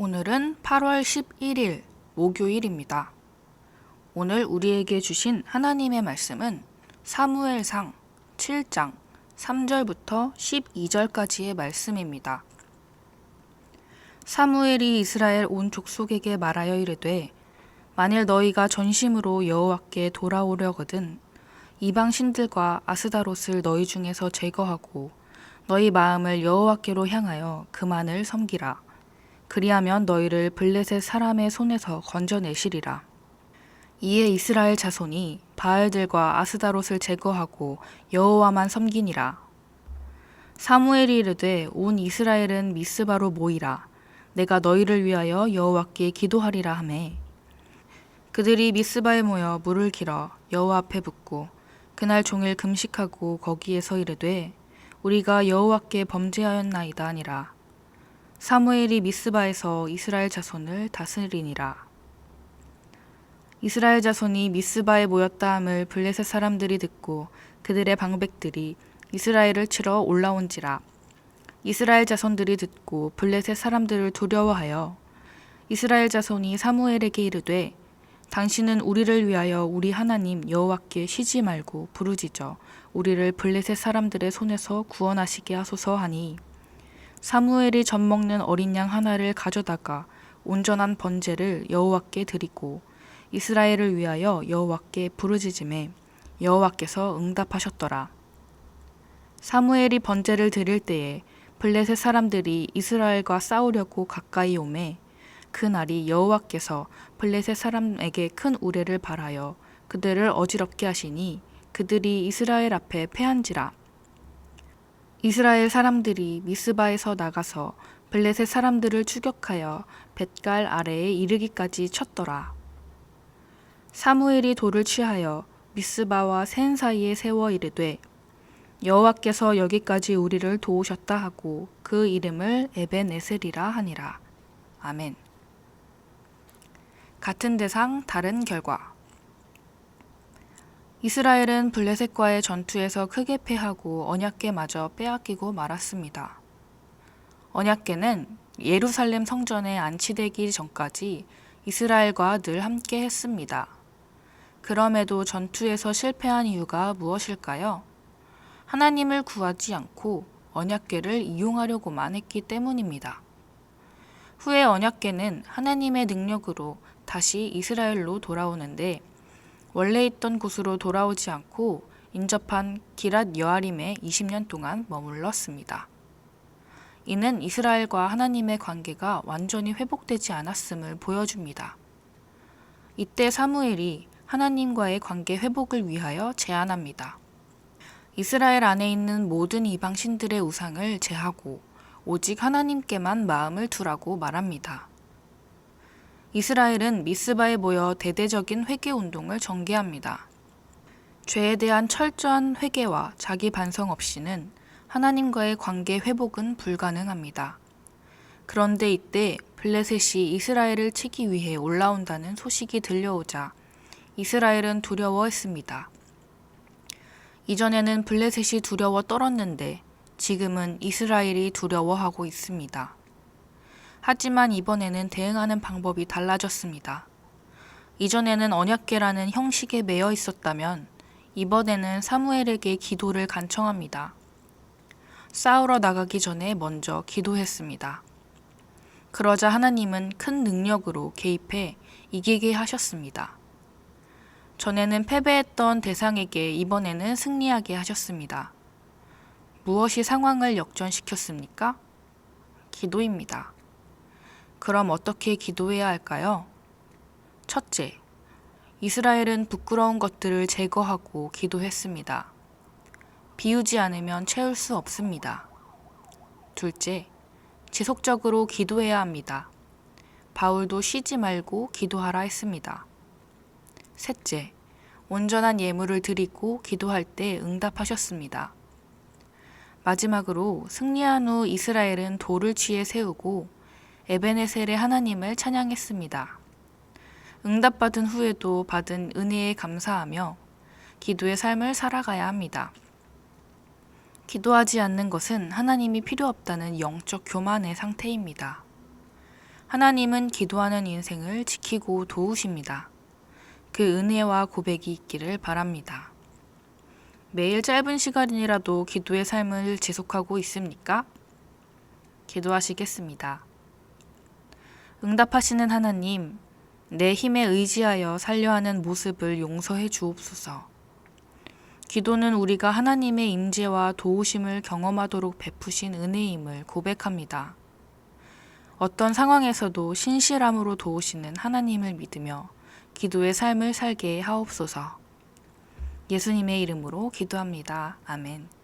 오늘은 8월 11일 목요일입니다. 오늘 우리에게 주신 하나님의 말씀은 사무엘상 7장 3절부터 12절까지의 말씀입니다. 사무엘이 이스라엘 온 족속에게 말하여 이르되 만일 너희가 전심으로 여호와께 돌아오려거든 이방 신들과 아스다롯을 너희 중에서 제거하고 너희 마음을 여호와께로 향하여 그만을 섬기라. 그리하면 너희를 블레셋 사람의 손에서 건져내시리라. 이에 이스라엘 자손이 바알들과 아스다롯을 제거하고 여호와만 섬기니라. 사무엘이 이르되 온 이스라엘은 미스바로 모이라. 내가 너희를 위하여 여호와께 기도하리라 하매 그들이 미스바에 모여 물을 길어 여호와 앞에 붓고 그날 종일 금식하고 거기에서 이르되 우리가 여호와께 범죄하였나이다 아니라 사무엘이 미스바에서 이스라엘 자손을 다스리니라. 이스라엘 자손이 미스바에 모였다 함을 블레셋 사람들이 듣고 그들의 방백들이 이스라엘을 치러 올라온지라. 이스라엘 자손들이 듣고 블레셋 사람들을 두려워하여 이스라엘 자손이 사무엘에게 이르되 당신은 우리를 위하여 우리 하나님 여호와께 쉬지 말고 부르짖어 우리를 블레셋 사람들의 손에서 구원하시게 하소서 하니 사무엘이 젖 먹는 어린 양 하나를 가져다가 온전한 번제를 여호와께 드리고 이스라엘을 위하여 여호와께 부르짖음에 여호와께서 응답하셨더라. 사무엘이 번제를 드릴 때에 블레셋 사람들이 이스라엘과 싸우려고 가까이 오매 그 날이 여호와께서 블레셋 사람에게 큰 우레를 발하여 그들을 어지럽게 하시니 그들이 이스라엘 앞에 패한지라 이스라엘 사람들이 미스바에서 나가서 블레셋 사람들을 추격하여 뱃갈 아래에 이르기까지 쳤더라 사무엘이 돌을 취하여 미스바와 센 사이에 세워 이르되 여호와께서 여기까지 우리를 도우셨다 하고 그 이름을 에벤에셀이라 하니라. 아멘. 같은 대상 다른 결과. 이스라엘은 블레셋과의 전투에서 크게 패하고 언약궤마저 빼앗기고 말았습니다. 언약궤는 예루살렘 성전에 안치되기 전까지 이스라엘과 늘 함께 했습니다. 그럼에도 전투에서 실패한 이유가 무엇일까요? 하나님을 구하지 않고 언약궤를 이용하려고만 했기 때문입니다. 후에 언약궤는 하나님의 능력으로 다시 이스라엘로 돌아오는데 원래 있던 곳으로 돌아오지 않고 인접한 기랏 여아림에 20년 동안 머물렀습니다. 이는 이스라엘과 하나님의 관계가 완전히 회복되지 않았음을 보여줍니다. 이때 사무엘이 하나님과의 관계 회복을 위하여 제안합니다. 이스라엘 안에 있는 모든 이방 신들의 우상을 제하고 오직 하나님께만 마음을 두라고 말합니다. 이스라엘은 미스바에 모여 대대적인 회개 운동을 전개합니다. 죄에 대한 철저한 회개와 자기 반성 없이는 하나님과의 관계 회복은 불가능합니다. 그런데 이때 블레셋이 이스라엘을 치기 위해 올라온다는 소식이 들려오자 이스라엘은 두려워했습니다. 이전에는 블레셋이 두려워 떨었는데 지금은 이스라엘이 두려워하고 있습니다. 하지만 이번에는 대응하는 방법이 달라졌습니다. 이전에는 언약계라는 형식에 매여 있었다면 이번에는 사무엘에게 기도를 간청합니다. 싸우러 나가기 전에 먼저 기도했습니다. 그러자 하나님은 큰 능력으로 개입해 이기게 하셨습니다. 전에는 패배했던 대상에게 이번에는 승리하게 하셨습니다. 무엇이 상황을 역전시켰습니까? 기도입니다. 그럼 어떻게 기도해야 할까요? 첫째, 이스라엘은 부끄러운 것들을 제거하고 기도했습니다. 비우지 않으면 채울 수 없습니다. 둘째, 지속적으로 기도해야 합니다. 바울도 쉬지 말고 기도하라 했습니다. 셋째, 온전한 예물을 드리고 기도할 때 응답하셨습니다. 마지막으로 승리한 후 이스라엘은 돌을 취해 세우고 에베네셀의 하나님을 찬양했습니다. 응답받은 후에도 받은 은혜에 감사하며 기도의 삶을 살아가야 합니다. 기도하지 않는 것은 하나님이 필요 없다는 영적 교만의 상태입니다. 하나님은 기도하는 인생을 지키고 도우십니다. 그 은혜와 고백이 있기를 바랍니다. 매일 짧은 시간이라도 기도의 삶을 지속하고 있습니까? 기도하시겠습니다. 응답하시는 하나님, 내 힘에 의지하여 살려 하는 모습을 용서해 주옵소서. 기도는 우리가 하나님의 임재와 도우심을 경험하도록 베푸신 은혜임을 고백합니다. 어떤 상황에서도 신실함으로 도우시는 하나님을 믿으며 기도의 삶을 살게 하옵소서. 예수님의 이름으로 기도합니다. 아멘.